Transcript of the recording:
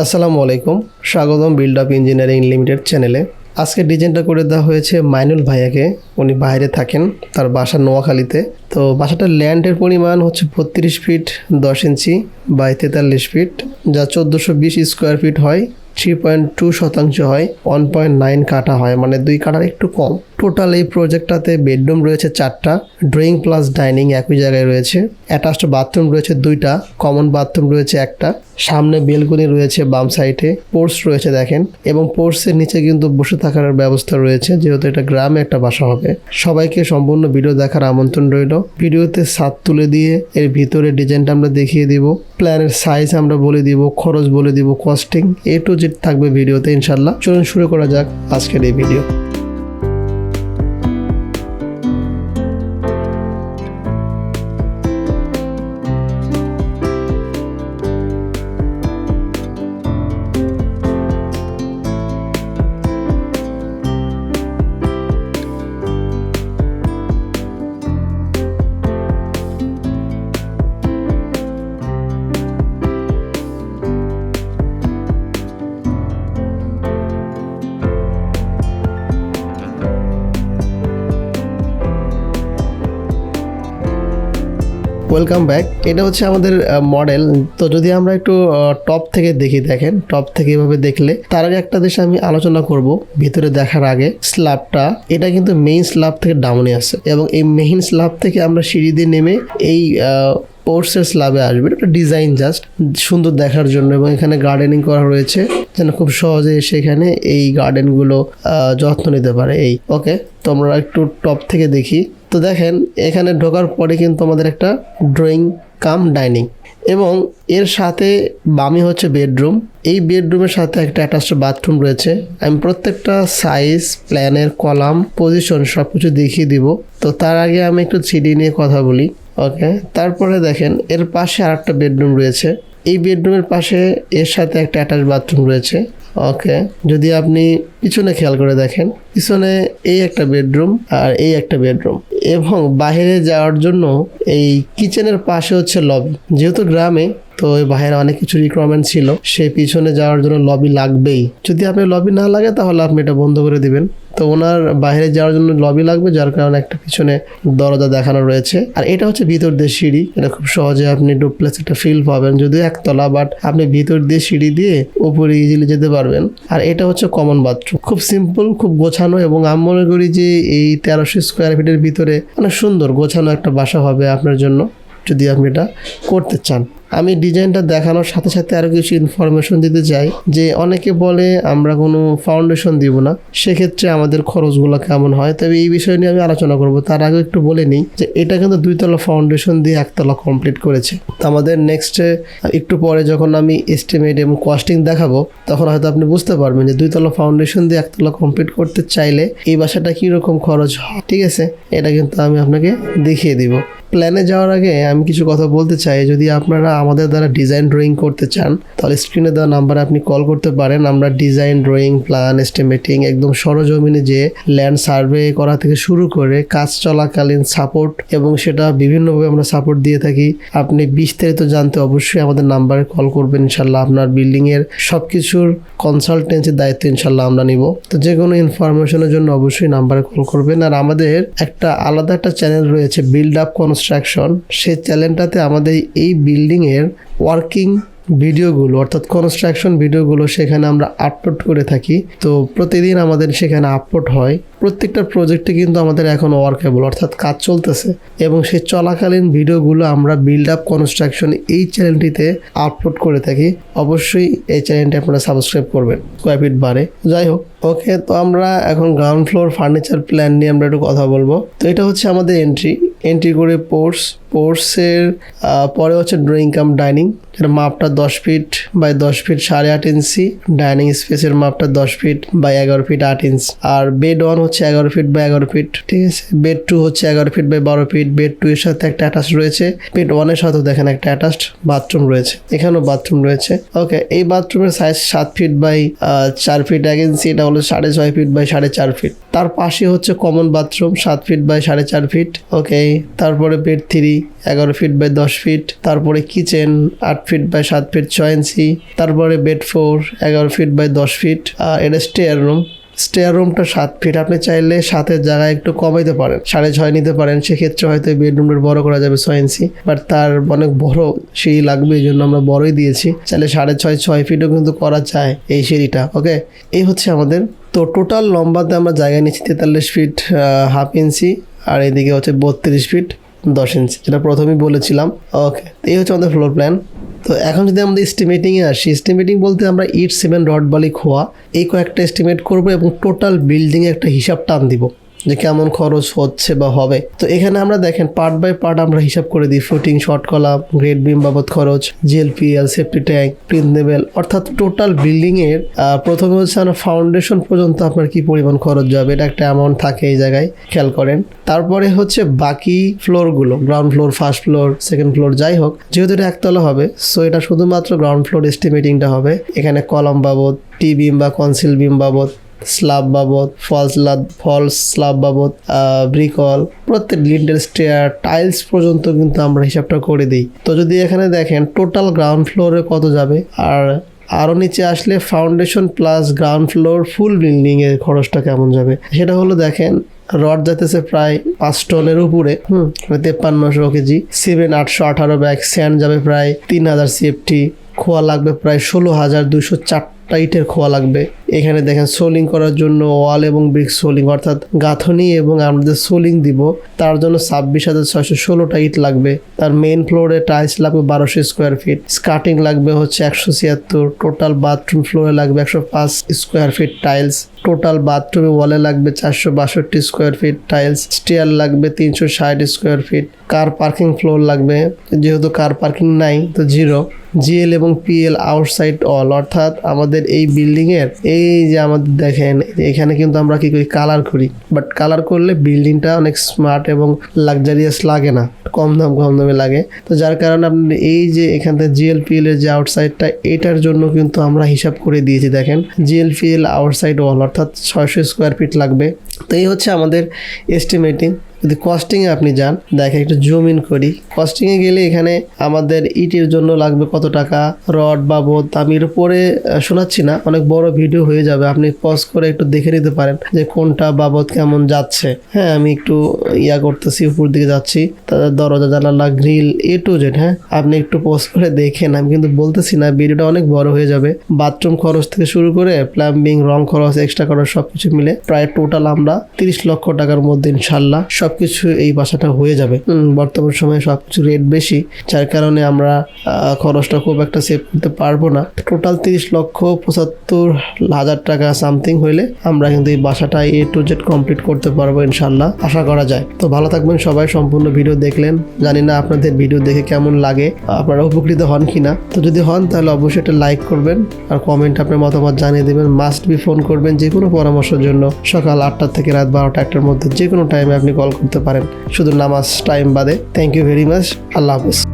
আসসালামু আলাইকুম, স্বাগতম বিল্ড আপ ইঞ্জিনিয়ারিং লিমিটেড চ্যানেলে। আজকে ডিজাইনটা করে দেওয়া হয়েছে মাইনুল ভাইয়াকে। উনি বাইরে থাকেন, তার বাসা নোয়াখালীতে। তো বাসাটার ল্যান্ডের পরিমাণ হচ্ছে বত্রিশ ফিট, দশ ইঞ্চি বাই তেতাল্লিশ ফিট, যা চোদ্দোশো বিশ স্কোয়ার ফিট হয়, থ্রি পয়েন্ট টু শতাংশ হয়, ওয়ান পয়েন্ট নাইন কাটা হয় মানে দুই কাটার একটু কম। টোটাল এই প্রজেক্টটাতে বেডরুম রয়েছে চারটা, ড্রয়িং প্লাস ডাইনিং একই জায়গায় রয়েছে, অ্যাটাচড বাথরুম রয়েছে দুইটা, কমন বাথরুম রয়েছে একটা, সামনে বেলকনি রয়েছে বাম সাইডে পোর্স রয়েছে দেখেন, এবং পোর্সের নিচে কিন্তু বসে থাকার ব্যবস্থা রয়েছে, যেহেতু এটা গ্রামে একটা বাসা হবে। সবাইকে সম্পূর্ণ ভিডিও দেখার আমন্ত্রণ রইল। ভিডিওতে ছাদ তুলে দিয়ে এর ভিতরে ডিজাইনটা আমরা দেখিয়ে দিব, প্ল্যানের সাইজ আমরা বলে দিব, খরচ বলে দিব, কস্টিং, এ টু জেড থাকবে ভিডিওতে ইনশাল্লাহ চলুন শুরু করা যাক আজকের এই ভিডিও। ওয়েলকাম ব্যাক এটা হচ্ছে আমাদের মডেল তো যদি আমরা একটু টপ থেকে দেখি, দেখেন টপ থেকে এভাবে দেখলে, তার আগে একটা দেশে আমি আলোচনা করব, ভিতরে দেখার আগে স্ল্যাবটা এটা কিন্তু মেইন স্ল্যাব থেকে ডাউনে আছে এবং এই মেইন স্ল্যাব থেকে আমরা সিঁড়ি দিয়ে নেমে এই পোর্সের স্ল্যাবে আসবে। এটা ডিজাইন জাস্ট সুন্দর দেখার জন্য এবং এখানে গার্ডেনিং করা রয়েছে, যেন খুব সহজে এসে এখানে এই গার্ডেনগুলো যত্ন নিতে পারে। এই ওকে তো আমরা একটু টপ থেকে দেখি। তো দেখেন, এখানে ঢোকার পরে কিন্তু আমাদের একটা ড্রয়িং কাম ডাইনিং এবং এর সাথে বামি হচ্ছে বেডরুম এই বেডরুমের সাথে একটা অ্যাটাচড বাথরুম রয়েছে। আমি প্রত্যেকটা সাইজ প্ল্যানের কলাম পজিশন সব কিছু দেখিয়ে দিব। তো তার আগে আমি একটু সিডি নিয়ে কথা বলি ওকে তারপরে দেখেন, এর পাশে আর একটা বেডরুম রয়েছে। এই বেডরুমের পাশে এর সাথে একটা অ্যাটাচ বাথরুম রয়েছে। ওকে যদি আপনি পিছনে খেয়াল করে দেখেন, পিছনে এই একটা বেডরুম আর এই একটা বেডরুম। এবং বাইরে যাওয়ার জন্য এই কিচেনের পাশে হচ্ছে লবি যেহেতু গ্রামে তো ওই বাইরে অনেক কিছু রিকোয়ারমেন্ট ছিল। সেই পিছনে যাওয়ার জন্য লবি লাগবেই। যদি আপনি লবি না লাগে, তাহলে আপনি এটা বন্ধ করে দিবেন। তো ওনার বাইরে যাওয়ার জন্য লবি লাগবে, যার কারণে একটা পিছনে দরজা দেখানো রয়েছে। আর এটা হচ্ছে ভিতর দিয়ে সিঁড়ি। এটা খুব সহজে আপনি ডুপ্লেক্স একটা ফিল পাবেন, যদিও একতলা বাট আপনি ভিতর দিয়ে সিঁড়ি দিয়ে উপরে ইজিলি যেতে পারবেন। আর এটা হচ্ছে কমন বাথরুম খুব সিম্পল খুব গোছানো এবং আমি মনে করি যে এই তেরোশো স্কোয়ার ফিটের ভিতরে অনেক সুন্দর গোছানো একটা বাসা হবে আপনার জন্য, যদি আপনি এটা করতে চান। আমি ডিজাইনটা দেখানোর সাথে সাথে আরও কিছু ইনফরমেশন দিতে চাই যে অনেকে বলে আমরা কোনো ফাউন্ডেশন দিব না, সেক্ষেত্রে আমাদের খরচগুলো কেমন হয়? তবে এই বিষয় নিয়ে আমি আলোচনা করব। তার আগে একটু বলে নিই যে এটা কিন্তু দুইতলা ফাউন্ডেশন দিয়ে একতলা কমপ্লিট করেছে। আমাদের নেক্সটে একটু পরে যখন আমি এস্টিমেট এবং কস্টিং দেখাবো, তখন হয়তো আপনি বুঝতে পারবেন যে দুইতলা ফাউন্ডেশন দিয়ে একতলা কমপ্লিট করতে চাইলে এই বাসাটা কীরকম খরচ হয়, ঠিক আছে? এটা কিন্তু আমি আপনাকে দেখিয়ে দিব। প্ল্যানে যাওয়ার আগে আমি কিছু কথা বলতে চাই। যদি আপনারা আমাদের দ্বারা ডিজাইন ড্রয়িং করতে চান, তাহলে স্ক্রিনে দেওয়া নাম্বারে আপনি কল করতে পারেন। আমরা ডিজাইন ড্রয়িং প্ল্যান এস্টিমেটিং একদম সরজমিনে যে ল্যান্ড সার্ভে করা থেকে শুরু করে কাজ চলাকালীন সাপোর্ট এবং সেটা বিভিন্নভাবে আমরা সাপোর্ট দিয়ে থাকি। আপনি বিস্তারিত জানতে অবশ্যই আমাদের নাম্বারে কল করবেন। ইনশাল্লাহ আপনার বিল্ডিংয়ের সব কিছুর কনসালটেন্সির দায়িত্ব ইনশাল্লাহ আমরা নিব। তো যে কোনো ইনফরমেশনের জন্য অবশ্যই নাম্বারে কল করবেন। আর আমাদের একটা আলাদা একটা চ্যানেল রয়েছে বিল্ড আপ কনস্ট্রাকশন সেই চ্যানেলটাতে আমাদের এই বিল্ডিংয়ের ওয়ার্কিং ভিডিওগুলো অর্থাৎ কনস্ট্রাকশন ভিডিওগুলো সেখানে আমরা আপলোড করে থাকি। তো প্রতিদিন আমাদের সেখানে আপলোড হয়। প্রত্যেকটা প্রজেক্টে কিন্তু আমাদের এখন ওয়ার্কেবল অর্থাৎ কাজ চলতেছে। এবং সেই চলাকালীন ভিডিওগুলো আমরা বিল্ড আপ কনস্ট্রাকশন এই চ্যানেলটিতে আপলোড করে থাকি। অবশ্যই এই চ্যানেলটি আপনারা সাবস্ক্রাইব করবেন। স্কোয়ার বারে যাই হোক। ওকে তো আমরা এখন গ্রাউন্ড ফ্লোর ফার্নিচার প্ল্যান নিয়ে আমরা একটু কথা বলব। তো এটা হচ্ছে আমাদের এন্ট্রি এন্ট্রি করে পোর্স পোর্সের পরে হচ্ছে ড্রয়িং কাম ডাইনিং যেটা মাপটা দশ ফিট বাই দশ ফিট সাড়ে আট ইঞ্চি। ডাইনিং স্পেসের মাপটা দশ ফিট বাই এগারো ফিট আট ইঞ্চ আর বেড ওয়ান হচ্ছে এগারো ফিট বাই এগারো ফিট ঠিক আছে? বেড টু হচ্ছে এগারো ফিট বাই বারো ফিট বেড টু এর সাথে একটা অ্যাটাচ রয়েছে। বেড ওয়ানের সাথেও দেখেন একটা অ্যাটাচড বাথরুম রয়েছে। এখানেও বাথরুম রয়েছে। ওকে এই বাথরুমের সাইজ সাত ফিট বাই চার ফিট এক ইঞ্চি এটা হলো সাড়ে ছয় ফিট বাই সাড়ে চার ফিট তার পাশে হচ্ছে কমন বাথরুম সাত ফিট বাই সাড়ে চার ফিট ওকে তারপরে বেড থ্রি এগারো ফিট বাই দশ ফিট তারপরে কিচেন আট ফিট বাই সাত ফিট ছয় ইঞ্চি তারপরে বেড ফোর এগারো ফিট বাই দশ ফিট আর এটা স্টেয়ার রুম স্টেয়ার রুমটা সাত ফিট আপনি চাইলে সাতের জায়গায় একটু কমাইতে পারেন। সাড়ে ছয় নিতে পারেন। সেক্ষেত্রে হয়তো বেডরুমটা বড় করা যাবে ছয় ইঞ্চি বাট তার অনেক বড় সিঁড়ি লাগবে, এই জন্য আমরা বড়ই দিয়েছি। চাইলে সাড়ে ছয় ছয় ফিটও কিন্তু করা যায় এই সিঁড়িটা ওকে এই হচ্ছে আমাদের। তো টোটাল লম্বাতে আমরা জায়গা নিচ্ছি তেতাল্লিশ ফিট হাফ ইঞ্চি আর এদিকে হচ্ছে বত্রিশ ফিট দশ ইঞ্চি যেটা প্রথমেই বলেছিলাম। ওকে এই হচ্ছে আমাদের ফ্লোর প্ল্যান তো এখন যদি আমাদের এস্টিমেটিংয়ে আসি এস্টিমেটিং বলতে আমরা ইট সিমেন্ট রড বালি খোয়া, এই কয়েকটা এস্টিমেট করব এবং টোটাল বিল্ডিংয়ে একটা হিসাব টান দিব। যে কেমন খরচ হচ্ছে বা হবে। তো এখানে আমরা দেখেন পার্ট বাই পার্ট আমরা হিসাব করে দিই footing short column grade beam বাবদ খরচ GL PL safety tank print level অর্থাৎ টোটাল বিল্ডিং এর প্রথমে হচ্ছে আমরা ফাউন্ডেশন পর্যন্ত আপনার কি পরিমাণ খরচ যাবে, এটা একটা অ্যামাউন্ট থাকে এই জায়গায়, খেয়াল করেন। তারপরে হচ্ছে বাকি ফ্লোরগুলো ground floor first floor second floor যাই হোক, যেহেতু এটা একতলা হবে সো এটা শুধুমাত্র গ্রাউন্ড ফ্লোর এস্টিমেটিংটা হবে। এখানে কলম বাবদ টি বিম বা কনসিল বিম বাবদ স্লাব বাবদ ফলস ফলস স্লাব বাবদ ব্রিকল প্রত্যেক লিন্ডেল স্টেয়ার টাইলস পর্যন্ত কিন্তু আমরা হিসাবটা করে দিই। তো যদি এখানে দেখেন টোটাল গ্রাউন্ড ফ্লোরে কত যাবে? আর আরও নিচে আসলে foundation plus ground floor full বিল্ডিংয়ের খরচটা কেমন যাবে? সেটা হলো দেখেন রড যাইতেছে প্রায় পাঁচ টনের উপরে, হুম তেপ্পান্নশো কেজি সিমেন্ট আটশো আঠারো ব্যাগ স্যান্ড যাবে প্রায় তিন হাজার সিএফটি খোয়া লাগবে প্রায় ষোলো হাজার দুশো চারটা ইটের খোয়া লাগবে। এখানে দেখেন সোলিং করার জন্য ওয়াল এবং ব্রিক সোলিং, অর্থাৎ গাঁথনি এবং আমাদের সোলিং দিব। তার জন্য ছাব্বিশ হাজার ছয়শো ষোলোটা ইট লাগবে। তার মেইন ফ্লোরে টাইলস লাগবে বারোশো স্কোয়ার ফিট স্কার্টিং লাগবে হচ্ছে একশো ছিয়াত্তর। টোটাল বাথরুম ফ্লোরে লাগবে একশো পাঁচ স্কোয়ার ফিট টাইলস টোটাল বাথরুমে ওয়ালে লাগবে চারশো বাষট্টি স্কোয়ার ফিট টাইলস স্টেয়ার লাগবে তিনশো ষাট square feet car parking floor লাগবে, যেহেতু কার পার্কিং নাই, তো জিরো জিএল এবং পিএল আউটসাইড অল অর্থাৎ আমাদের এই বিল্ডিংয়ের এর এই যে আমাদের দেখেন, এখানে কিন্তু আমরা কি করি? কালার করি বাট কালার করলে বিল্ডিংটা অনেক স্মার্ট এবং লাক্সারিয়াস লাগে না। কম দাম, কম দামে লাগে। তো যার কারণে আপনি এই যে এখান থেকে জিএলপিএল এর যে আউটসাইডটা এটার জন্য কিন্তু আমরা হিসাব করে দিয়েছি, দেখেন। জিএলপিএল আউটসাইড ওয়াল অর্থাৎ ছয়শো স্কোয়ার ফিট লাগবে। তো এই হচ্ছে আমাদের এস্টিমেটিং যদি কস্টিংয়ে আপনি যান, দেখেন একটু জুম ইন করি কস্টিংয়ে গেলে এখানে আমাদের ইটের জন্য লাগবে কত টাকা? রড, বাবদ, আমি এর উপরে শোনাচ্ছি না, অনেক বড় ভিডিও হয়ে যাবে, আপনি পজ করে একটু দেখে নিতে পারেন যে কোনটা, বাবদ কেমন যাচ্ছে। হ্যাঁ আমি একটু ইয়া করতেছি, উপর দিকে যাচ্ছি, তাদের দরজা, জানালা গ্রিল এ টু জেড হ্যাঁ? আপনি একটু পোস্ট করে দেখেন, আমি কিন্তু বলতেছি না ভিডিওটা অনেক বড় হয়ে যাবে। বাথরুম খরচ থেকে শুরু করে প্লাম্বিং রং খরচ এক্সট্রা খরচ, সবকিছু মিলে প্রায় টোটাল আমরা তিরিশ লক্ষ টাকার মধ্যে, ইনশাল্লাহ সবকিছু এই বাসাটা হয়ে যাবে। বর্তমান সময়ে সবকিছু রেট বেশি, যার কারণে আমরা খরচটা খুব একটা সেভ করতে পারব না। টোটাল তিরিশ লক্ষ পঁচাত্তর হাজার টাকা সামথিং হইলে আমরা কিন্তু এই বাসাটা এ টু জেড কমপ্লিট করতে পারব ইনশাল্লাহ আশা করা যায়। তো ভালো থাকবেন সবাই, সম্পূর্ণ ভিডিও দেখলেন। জানি না আপনাদের ভিডিও দেখে কেমন লাগে, আপনারা উপকৃত হন কিনা। তো যদি হন, তাহলে অবশ্যই একটা লাইক করবেন, আর কমেন্ট আপনার মতামত জানিয়ে দেবেন। মাস্ট বি ফোন করবেন যে কোনো পরামর্শের জন্য। সকাল আটটা থেকে রাত বারোটা একটার মধ্যে যে কোনো টাইমে আপনি কল করতে পারেন। শুধু নামাজ টাইম বাদে। থ্যাংক ইউ ভেরি মাচ আল্লাহ হাফিজ।